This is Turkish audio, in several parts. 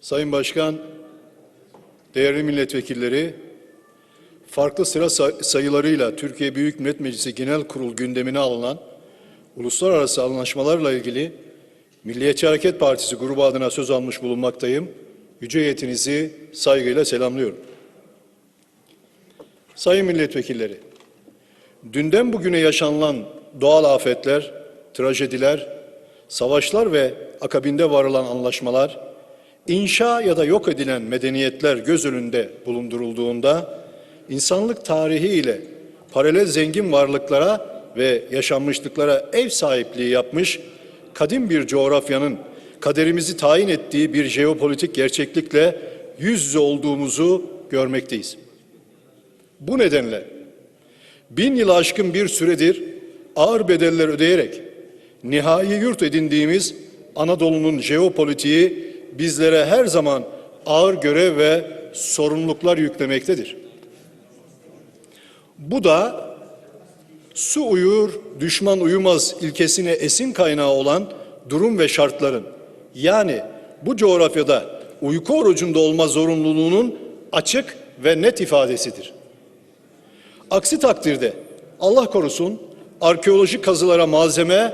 Sayın Başkan, değerli milletvekilleri, farklı sıra say- sayılarıyla Türkiye Büyük Millet Meclisi Genel Kurul gündemine alınan uluslararası anlaşmalarla ilgili Milliyetçi Hareket Partisi grubu adına söz almış bulunmaktayım. Yüce heyetinizi saygıyla selamlıyorum. Sayın milletvekilleri, dünden bugüne yaşanılan doğal afetler, trajediler, savaşlar ve akabinde varılan anlaşmalar, inşa ya da yok edilen medeniyetler göz önünde bulundurulduğunda, insanlık tarihi ile paralel zengin varlıklara ve yaşanmışlıklara ev sahipliği yapmış, kadim bir coğrafyanın kaderimizi tayin ettiği bir jeopolitik gerçeklikle yüz yüze olduğumuzu görmekteyiz. Bu nedenle bin yıl aşkın bir süredir ağır bedeller ödeyerek nihai yurt edindiğimiz Anadolu'nun jeopolitiği bizlere her zaman ağır görev ve sorumluluklar yüklemektedir. Bu da su uyur, düşman uyumaz ilkesine esin kaynağı olan durum ve şartların yani bu coğrafyada uyku orucunda olma zorunluluğunun açık ve net ifadesidir. Aksi takdirde Allah korusun arkeolojik kazılara malzeme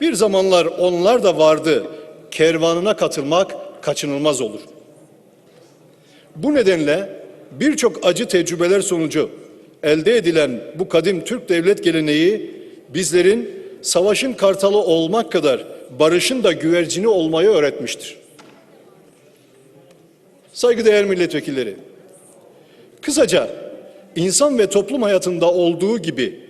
bir zamanlar onlar da vardı kervanına katılmak kaçınılmaz olur. Bu nedenle birçok acı tecrübeler sonucu elde edilen bu kadim Türk devlet geleneği bizlerin savaşın kartalı olmak kadar barışın da güvercini olmayı öğretmiştir. Saygıdeğer milletvekilleri, kısaca insan ve toplum hayatında olduğu gibi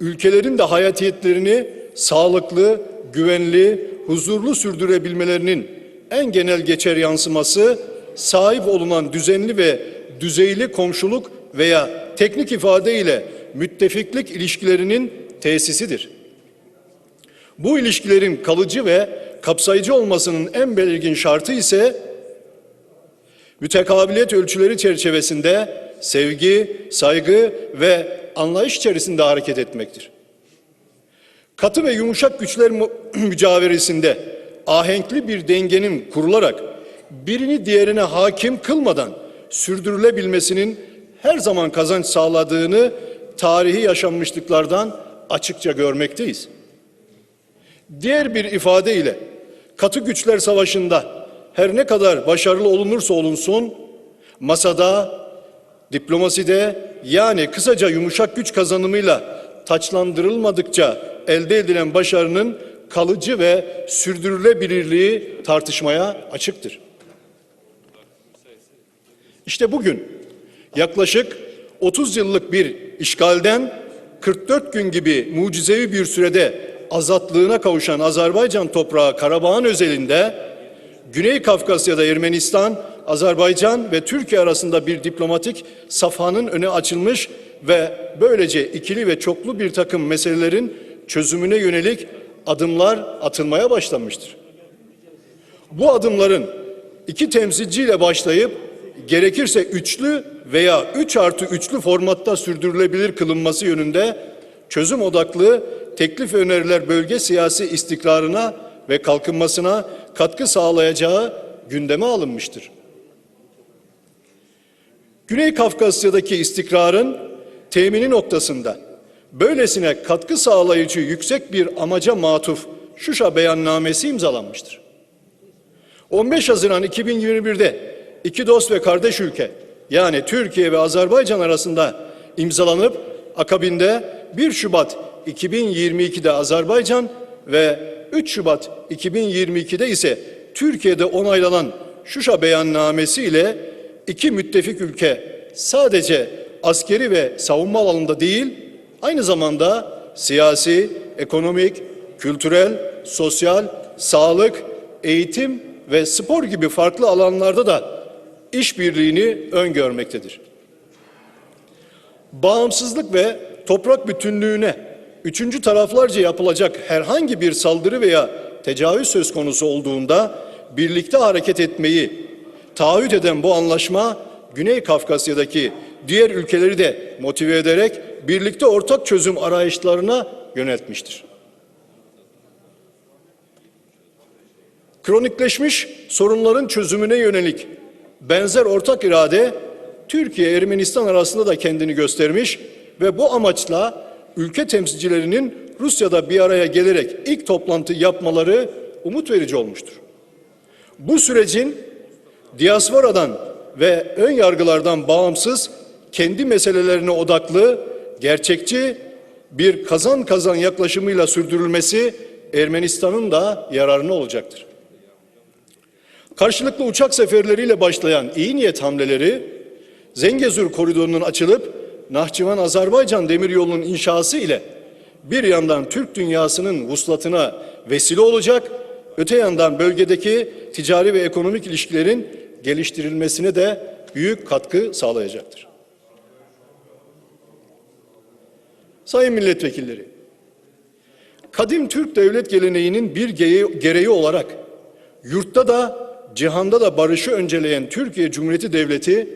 ülkelerin de hayatiyetlerini sağlıklı, güvenli, huzurlu sürdürebilmelerinin en genel geçer yansıması sahip olunan düzenli ve düzeyli komşuluk veya teknik ifadeyle müttefiklik ilişkilerinin tesisidir. Bu ilişkilerin kalıcı ve kapsayıcı olmasının en belirgin şartı ise mütekabiliyet ölçüleri çerçevesinde sevgi, saygı ve anlayış içerisinde hareket etmektir. Katı ve yumuşak güçler mücaveresinde ahenkli bir dengenin kurularak birini diğerine hakim kılmadan sürdürülebilmesinin her zaman kazanç sağladığını tarihi yaşanmışlıklardan açıkça görmekteyiz. Diğer bir ifadeyle katı güçler savaşında her ne kadar başarılı olunursa olunsun masada, diplomaside yani kısaca yumuşak güç kazanımıyla taçlandırılmadıkça elde edilen başarının kalıcı ve sürdürülebilirliği tartışmaya açıktır. İşte bugün yaklaşık 30 yıllık bir işgalden 44 gün gibi mucizevi bir sürede azatlığına kavuşan Azerbaycan toprağı Karabağ'ın özelinde Güney Kafkasya'da Ermenistan, Azerbaycan ve Türkiye arasında bir diplomatik safhanın öne açılmış ve böylece ikili ve çoklu bir takım meselelerin çözümüne yönelik adımlar atılmaya başlanmıştır. Bu adımların iki temsilciyle başlayıp gerekirse üçlü veya üç artı üçlü formatta sürdürülebilir kılınması yönünde çözüm odaklı teklif öneriler bölge siyasi istikrarına ve kalkınmasına katkı sağlayacağı gündeme alınmıştır. Güney Kafkasya'daki istikrarın temini noktasında böylesine katkı sağlayıcı yüksek bir amaca matuf Şuşa beyannamesi imzalanmıştır. 15 Haziran 2021'de iki dost ve kardeş ülke yani Türkiye ve Azerbaycan arasında imzalanıp akabinde 1 Şubat 2022'de Azerbaycan ve 3 Şubat 2022'de ise Türkiye'de onaylanan Şuşa beyannamesi ile iki müttefik ülke sadece askeri ve savunma alanında değil aynı zamanda siyasi, ekonomik, kültürel, sosyal, sağlık, eğitim ve spor gibi farklı alanlarda da işbirliğini öngörmektedir. Bağımsızlık ve toprak bütünlüğüne üçüncü taraflarca yapılacak herhangi bir saldırı veya tecavüz söz konusu olduğunda birlikte hareket etmeyi taahhüt eden bu anlaşma Güney Kafkasya'daki diğer ülkeleri de motive ederek birlikte ortak çözüm arayışlarına yöneltmiştir. Kronikleşmiş sorunların çözümüne yönelik benzer ortak irade Türkiye-Ermenistan arasında da kendini göstermiş ve bu amaçla ülke temsilcilerinin Rusya'da bir araya gelerek ilk toplantı yapmaları umut verici olmuştur. Bu sürecin diasporadan ve ön yargılardan bağımsız kendi meselelerine odaklı, gerçekçi bir kazan kazan yaklaşımıyla sürdürülmesi Ermenistan'ın da yararına olacaktır. Karşılıklı uçak seferleriyle başlayan iyi niyet hamleleri Zengezur koridorunun açılıp Nahçıvan Azerbaycan demiryolunun inşası ile bir yandan Türk dünyasının vuslatına vesile olacak, öte yandan bölgedeki ticari ve ekonomik ilişkilerin geliştirilmesine de büyük katkı sağlayacaktır. Sayın milletvekilleri, kadim Türk devlet geleneğinin bir gereği, olarak yurtta da cihanda da barışı önceleyen Türkiye Cumhuriyeti Devleti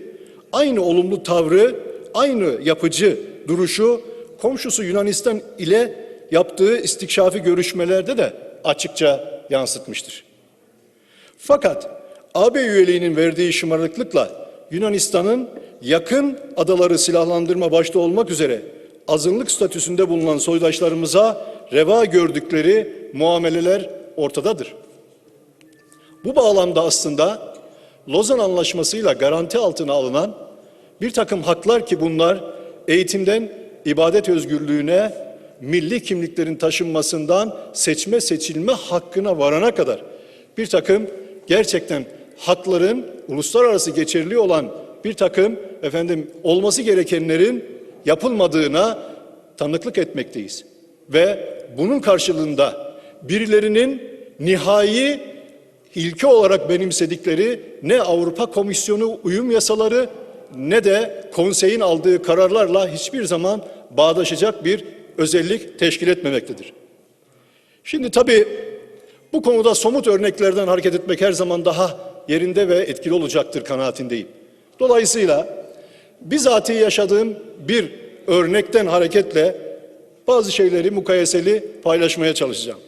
aynı olumlu tavrı, aynı yapıcı duruşu komşusu Yunanistan ile yaptığı istikşafi görüşmelerde de açıkça yansıtmıştır. Fakat AB üyeliğinin verdiği şımarıklıkla Yunanistan'ın yakın adaları silahlandırma başta olmak üzere azınlık statüsünde bulunan soydaşlarımıza reva gördükleri muameleler ortadadır. Bu bağlamda aslında Lozan Anlaşması'yla garanti altına alınan bir takım haklar ki bunlar eğitimden ibadet özgürlüğüne, milli kimliklerin taşınmasından seçme seçilme hakkına varana kadar bir takım gerçekten hakların uluslararası geçerli olan bir takım efendim olması gerekenlerin yapılmadığına tanıklık etmekteyiz. Ve bunun karşılığında birilerinin nihai ilke olarak benimsedikleri ne Avrupa Komisyonu uyum yasaları ne de konseyin aldığı kararlarla hiçbir zaman bağdaşacak bir özellik teşkil etmemektedir. Şimdi tabii bu konuda somut örneklerden hareket etmek her zaman daha yerinde ve etkili olacaktır kanaatindeyim. Dolayısıyla bizatihi yaşadığım bir örnekten hareketle bazı şeyleri mukayeseli paylaşmaya çalışacağım.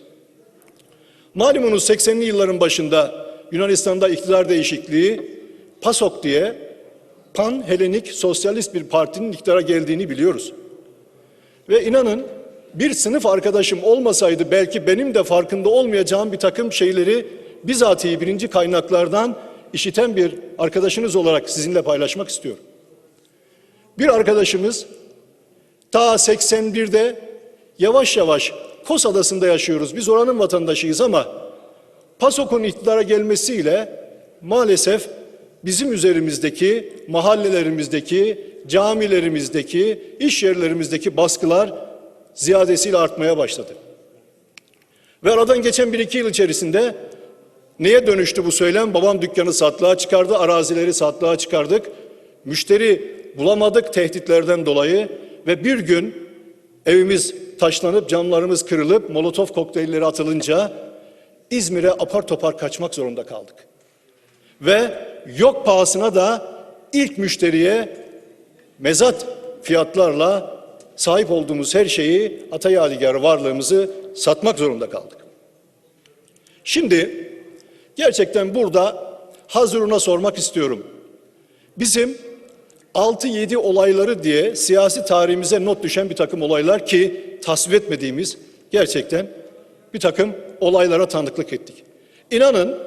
Malumunuz 80'li yılların başında Yunanistan'da iktidar değişikliği PASOK diye Pan Helenik Sosyalist bir partinin iktidara geldiğini biliyoruz. Ve inanın bir sınıf arkadaşım olmasaydı belki benim de farkında olmayacağım bir takım şeyleri bizatihi birinci kaynaklardan işiten bir arkadaşınız olarak sizinle paylaşmak istiyorum. Bir arkadaşımız ta 81'de yavaş yavaş Kos Adası'nda yaşıyoruz. Biz oranın vatandaşıyız ama PASOK'un iktidara gelmesiyle maalesef bizim üzerimizdeki, mahallelerimizdeki, camilerimizdeki, iş yerlerimizdeki baskılar ziyadesiyle artmaya başladı. Ve aradan geçen bir iki yıl içerisinde neye dönüştü bu söylem? Babam dükkanı satlığa çıkardı, arazileri satlığa çıkardık. Müşteri bulamadık tehditlerden dolayı ve bir gün evimiz taşlanıp camlarımız kırılıp molotof kokteylleri atılınca İzmir'e apar topar kaçmak zorunda kaldık. Ve yok pahasına da ilk müşteriye mezat fiyatlarla sahip olduğumuz her şeyi ata yadigar varlığımızı satmak zorunda kaldık. Şimdi gerçekten burada hazırına sormak istiyorum. Bizim 6-7 olayları diye siyasi tarihimize not düşen bir takım olaylar ki tasvip etmediğimiz gerçekten bir takım olaylara tanıklık ettik. İnanın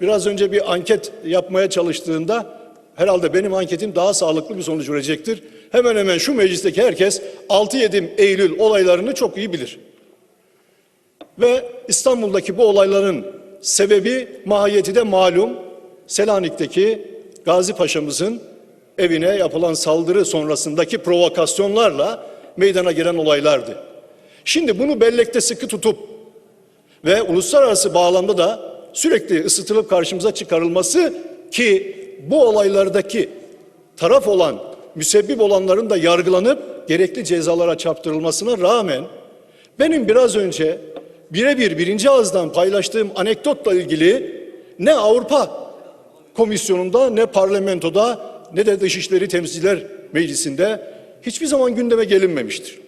biraz önce bir anket yapmaya çalıştığında herhalde benim anketim daha sağlıklı bir sonuç verecektir. Hemen hemen şu meclisteki herkes 6-7 Eylül olaylarını çok iyi bilir. Ve İstanbul'daki bu olayların sebebi mahiyeti de malum. Selanik'teki Gazi Paşa'mızın evine yapılan saldırı sonrasındaki provokasyonlarla meydana gelen olaylardı. Şimdi bunu bellekte sıkı tutup ve uluslararası bağlamda da sürekli ısıtılıp karşımıza çıkarılması ki bu olaylardaki taraf olan, müsebbip olanların da yargılanıp gerekli cezalara çarptırılmasına rağmen benim biraz önce birebir birinci ağızdan paylaştığım anekdotla ilgili ne Avrupa Komisyonu'nda ne parlamentoda ne de Dışişleri Temsilciler Meclisi'nde hiçbir zaman gündeme gelinmemiştir.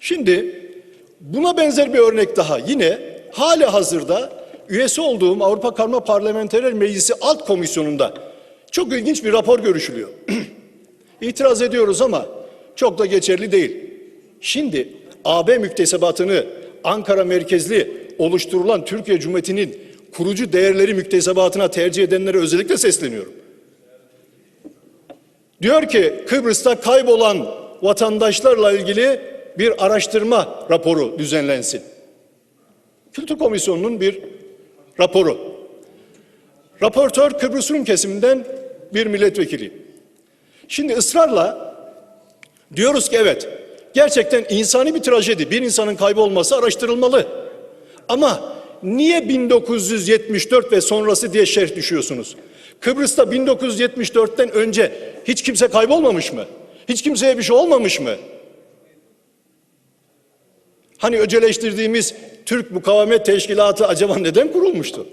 Şimdi buna benzer bir örnek daha yine hali hazırda üyesi olduğum Avrupa Karma Parlamenterler Meclisi Alt Komisyonu'nda çok ilginç bir rapor görüşülüyor. İtiraz ediyoruz ama çok da geçerli değil. Şimdi AB müktesebatını Ankara merkezli oluşturulan Türkiye Cumhuriyeti'nin kurucu değerleri müktesebatına tercih edenlere özellikle sesleniyorum. Diyor ki Kıbrıs'ta kaybolan vatandaşlarla ilgili bir araştırma raporu düzenlensin. Kültür Komisyonu'nun bir raporu. Raportör Kıbrıs Rum kesiminden bir milletvekili. Şimdi ısrarla diyoruz ki evet gerçekten insani bir trajedi. Bir insanın kaybolması araştırılmalı. Ama niye 1974 ve sonrası diye şerh düşüyorsunuz? Kıbrıs'ta 1974'ten önce hiç kimse kaybolmamış mı? Hiç kimseye bir şey olmamış mı? Hani öceleştirdiğimiz Türk Mukavemet Teşkilatı acaba neden kurulmuştu?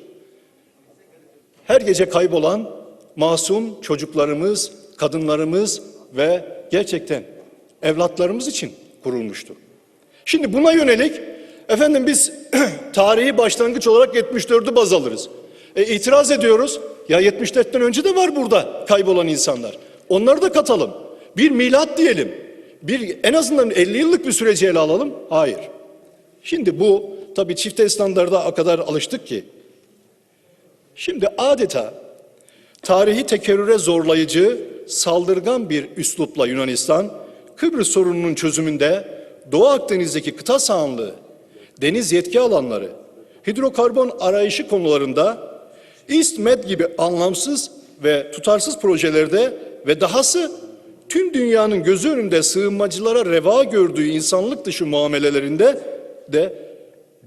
Her gece kaybolan masum çocuklarımız, kadınlarımız ve gerçekten evlatlarımız için kurulmuştu. Şimdi buna yönelik efendim biz tarihi başlangıç olarak 74'ü baz alırız. E, itiraz ediyoruz. Ya 74'ten önce de var burada kaybolan insanlar. Onları da katalım. Bir milat diyelim. Bir en azından 50 yıllık bir süreci ele alalım. Hayır. Şimdi bu tabii çifte standarda o kadar alıştık ki. Şimdi adeta tarihi tekerrüre zorlayıcı, saldırgan bir üslupla Yunanistan, Kıbrıs sorununun çözümünde Doğu Akdeniz'deki kıta sahanlığı, deniz yetki alanları, hidrokarbon arayışı konularında East Med gibi anlamsız ve tutarsız projelerde ve dahası tüm dünyanın gözü önünde sığınmacılara reva gördüğü insanlık dışı muamelelerinde de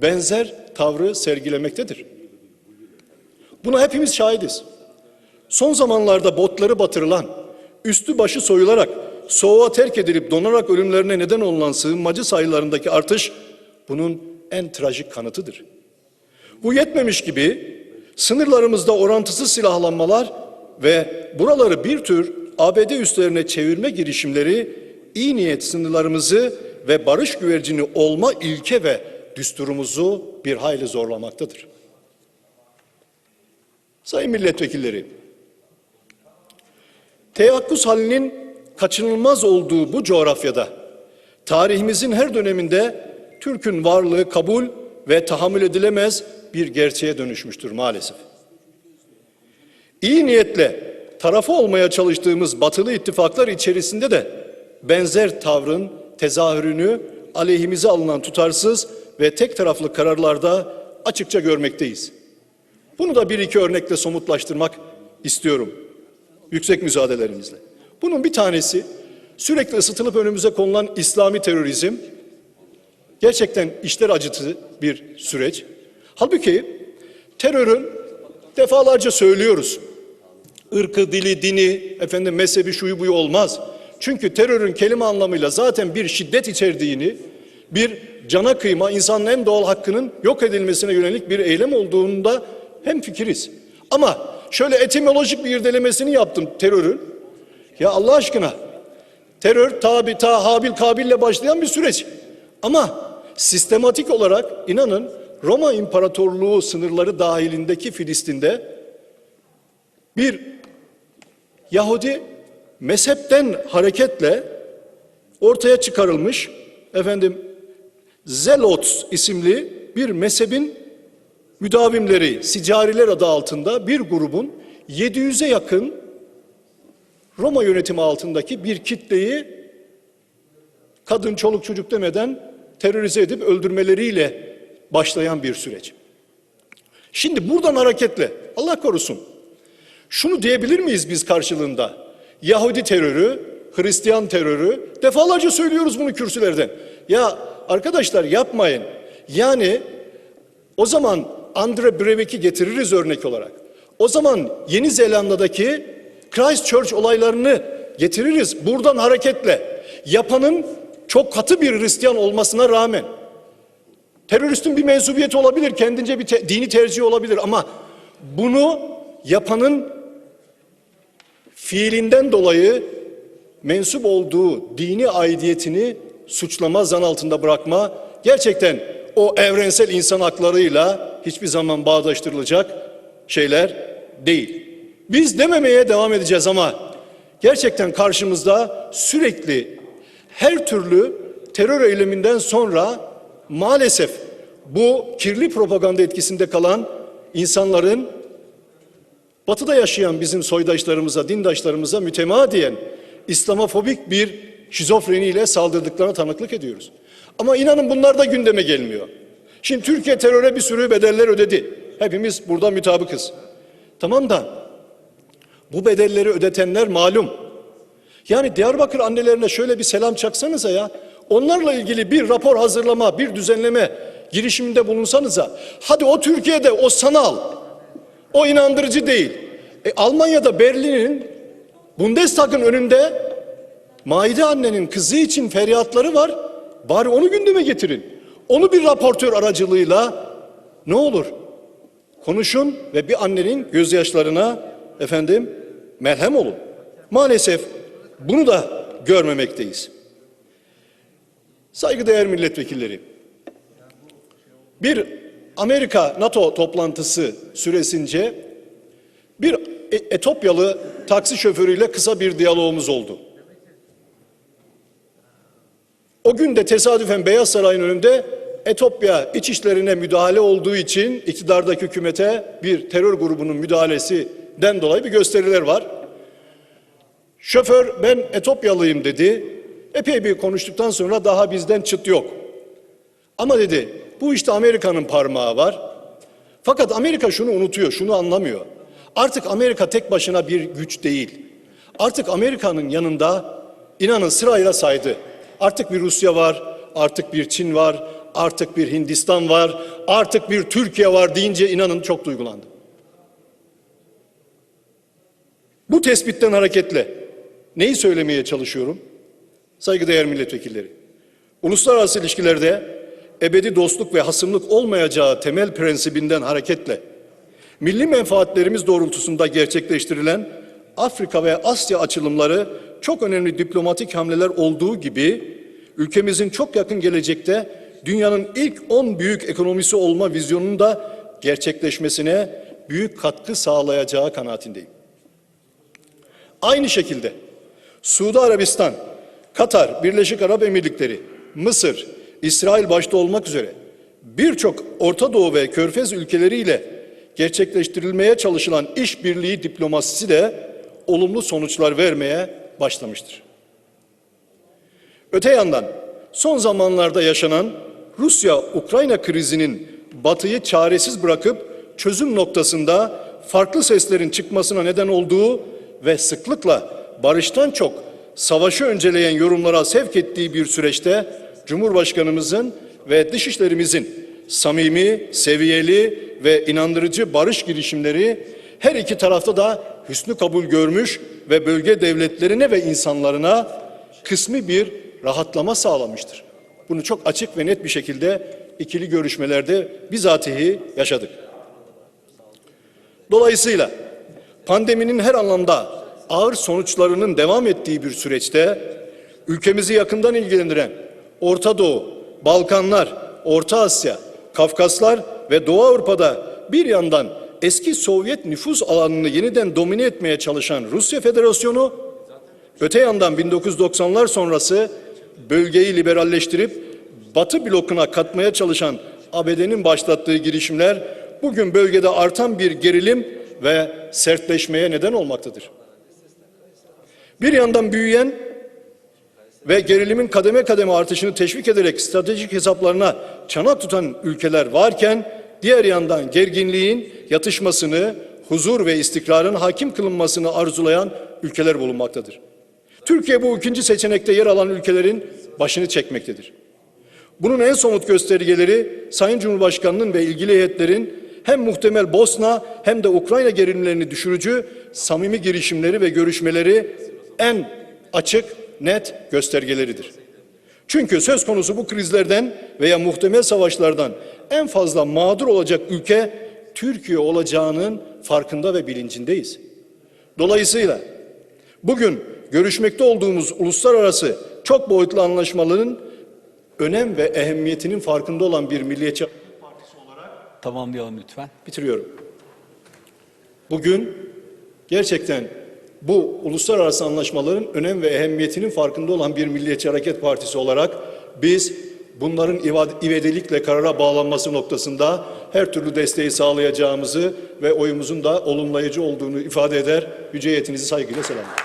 benzer tavrı sergilemektedir. Buna hepimiz şahidiz. Son zamanlarda botları batırılan, üstü başı soyularak, soğuğa terk edilip donarak ölümlerine neden olunan sığınmacı sayılarındaki artış bunun en trajik kanıtıdır. Bu yetmemiş gibi sınırlarımızda orantısız silahlanmalar ve buraları bir tür ABD üslerine çevirme girişimleri iyi niyet sınırlarımızı ve barış güvercini olma ilke ve düsturumuzu bir hayli zorlamaktadır. Sayın milletvekilleri, teyakkuz halinin kaçınılmaz olduğu bu coğrafyada tarihimizin her döneminde Türk'ün varlığı kabul ve tahammül edilemez bir gerçeğe dönüşmüştür maalesef. İyi niyetle tarafı olmaya çalıştığımız batılı ittifaklar içerisinde de benzer tavrın tezahürünü aleyhimize alınan tutarsız ve tek taraflı kararlarda açıkça görmekteyiz. Bunu da bir iki örnekle somutlaştırmak istiyorum yüksek müsaadelerimizle. Bunun bir tanesi sürekli ısıtılıp önümüze konulan İslami terörizm gerçekten işler acıtı bir süreç. Halbuki terörün defalarca söylüyoruz. ırkı, dili, dini, efendim mezhebi, şuyu buyu olmaz. Çünkü terörün kelime anlamıyla zaten bir şiddet içerdiğini, bir cana kıyma, insanın en doğal hakkının yok edilmesine yönelik bir eylem olduğunda hem fikiriz. Ama şöyle etimolojik bir irdelemesini yaptım terörün. Ya Allah aşkına terör tabi ta Habil Kabil'le başlayan bir süreç. Ama sistematik olarak inanın Roma İmparatorluğu sınırları dahilindeki Filistin'de bir Yahudi mezhepten hareketle ortaya çıkarılmış efendim Zelots isimli bir mezhebin müdavimleri, sicariler adı altında bir grubun 700'e yakın Roma yönetimi altındaki bir kitleyi kadın, çoluk, çocuk demeden terörize edip öldürmeleriyle başlayan bir süreç. Şimdi buradan hareketle Allah korusun şunu diyebilir miyiz biz karşılığında? Yahudi terörü, Hristiyan terörü defalarca söylüyoruz bunu kürsülerden. Ya arkadaşlar yapmayın. Yani o zaman Andre Breivik'i getiririz örnek olarak. O zaman Yeni Zelanda'daki Christchurch olaylarını getiririz buradan hareketle. Yapanın çok katı bir Hristiyan olmasına rağmen teröristin bir mensubiyeti olabilir, kendince bir te- dini tercih olabilir ama bunu yapanın fiilinden dolayı mensup olduğu dini aidiyetini suçlama, zan altında bırakma gerçekten o evrensel insan haklarıyla hiçbir zaman bağdaştırılacak şeyler değil. Biz dememeye devam edeceğiz ama gerçekten karşımızda sürekli her türlü terör eyleminden sonra maalesef bu kirli propaganda etkisinde kalan insanların batıda yaşayan bizim soydaşlarımıza, dindaşlarımıza mütemadiyen İslamofobik bir şizofreniyle saldırdıklarına tanıklık ediyoruz. Ama inanın bunlar da gündeme gelmiyor. Şimdi Türkiye teröre bir sürü bedeller ödedi. Hepimiz burada mütabıkız. Tamam da bu bedelleri ödetenler malum. Yani Diyarbakır annelerine şöyle bir selam çaksanıza ya. Onlarla ilgili bir rapor hazırlama, bir düzenleme girişiminde bulunsanıza. Hadi o Türkiye'de o sanal. O inandırıcı değil. E, Almanya'da Berlin'in Bundestag'ın önünde Maide annenin kızı için feryatları var. Bari onu gündeme getirin. Onu bir raportör aracılığıyla ne olur konuşun ve bir annenin gözyaşlarına efendim merhem olun. Maalesef bunu da görmemekteyiz. Saygıdeğer milletvekilleri. Bir Amerika NATO toplantısı süresince bir E- Etopyalı taksi şoförüyle kısa bir diyalogumuz oldu. O gün de tesadüfen Beyaz Saray'ın önünde Etopya iç işlerine müdahale olduğu için iktidardaki hükümete bir terör grubunun müdahalesinden dolayı bir gösteriler var. Şoför ben Etopyalıyım dedi. Epey bir konuştuktan sonra daha bizden çıt yok. Ama dedi bu işte Amerika'nın parmağı var. Fakat Amerika şunu unutuyor, şunu anlamıyor. Artık Amerika tek başına bir güç değil. Artık Amerika'nın yanında inanın sırayla saydı. Artık bir Rusya var, artık bir Çin var, artık bir Hindistan var, artık bir Türkiye var deyince inanın çok duygulandı. Bu tespitten hareketle neyi söylemeye çalışıyorum? Saygıdeğer milletvekilleri. Uluslararası ilişkilerde ebedi dostluk ve hasımlık olmayacağı temel prensibinden hareketle milli menfaatlerimiz doğrultusunda gerçekleştirilen Afrika ve Asya açılımları çok önemli diplomatik hamleler olduğu gibi ülkemizin çok yakın gelecekte dünyanın ilk 10 büyük ekonomisi olma vizyonunun da gerçekleşmesine büyük katkı sağlayacağı kanaatindeyim. Aynı şekilde Suudi Arabistan, Katar, Birleşik Arap Emirlikleri, Mısır, İsrail başta olmak üzere birçok Orta Doğu ve Körfez ülkeleriyle gerçekleştirilmeye çalışılan işbirliği diplomasisi de olumlu sonuçlar vermeye başlamıştır. Öte yandan son zamanlarda yaşanan Rusya-Ukrayna krizinin Batı'yı çaresiz bırakıp çözüm noktasında farklı seslerin çıkmasına neden olduğu ve sıklıkla barıştan çok savaşı önceleyen yorumlara sevk ettiği bir süreçte Cumhurbaşkanımızın ve dışişlerimizin samimi, seviyeli ve inandırıcı barış girişimleri her iki tarafta da hüsnü kabul görmüş ve bölge devletlerine ve insanlarına kısmi bir rahatlama sağlamıştır. Bunu çok açık ve net bir şekilde ikili görüşmelerde bizatihi yaşadık. Dolayısıyla pandeminin her anlamda ağır sonuçlarının devam ettiği bir süreçte ülkemizi yakından ilgilendiren Orta Doğu, Balkanlar, Orta Asya, Kafkaslar ve Doğu Avrupa'da bir yandan eski Sovyet nüfuz alanını yeniden domine etmeye çalışan Rusya Federasyonu, öte yandan 1990'lar sonrası bölgeyi liberalleştirip Batı blokuna katmaya çalışan ABD'nin başlattığı girişimler bugün bölgede artan bir gerilim ve sertleşmeye neden olmaktadır. Bir yandan büyüyen ve gerilimin kademe kademe artışını teşvik ederek stratejik hesaplarına çanak tutan ülkeler varken diğer yandan gerginliğin yatışmasını, huzur ve istikrarın hakim kılınmasını arzulayan ülkeler bulunmaktadır. Türkiye bu ikinci seçenekte yer alan ülkelerin başını çekmektedir. Bunun en somut göstergeleri Sayın Cumhurbaşkanı'nın ve ilgili heyetlerin hem muhtemel Bosna hem de Ukrayna gerilimlerini düşürücü samimi girişimleri ve görüşmeleri en açık, net göstergeleridir. Çünkü söz konusu bu krizlerden veya muhtemel savaşlardan en fazla mağdur olacak ülke Türkiye olacağının farkında ve bilincindeyiz. Dolayısıyla bugün görüşmekte olduğumuz uluslararası çok boyutlu anlaşmaların önem ve ehemmiyetinin farkında olan bir milliyetçi Tamamlayalım lütfen. bitiriyorum. Bugün gerçekten bu uluslararası anlaşmaların önem ve ehemmiyetinin farkında olan bir Milliyetçi Hareket Partisi olarak biz bunların ivedilikle karara bağlanması noktasında her türlü desteği sağlayacağımızı ve oyumuzun da olumlayıcı olduğunu ifade eder. Yüce heyetinizi saygıyla selamlıyorum.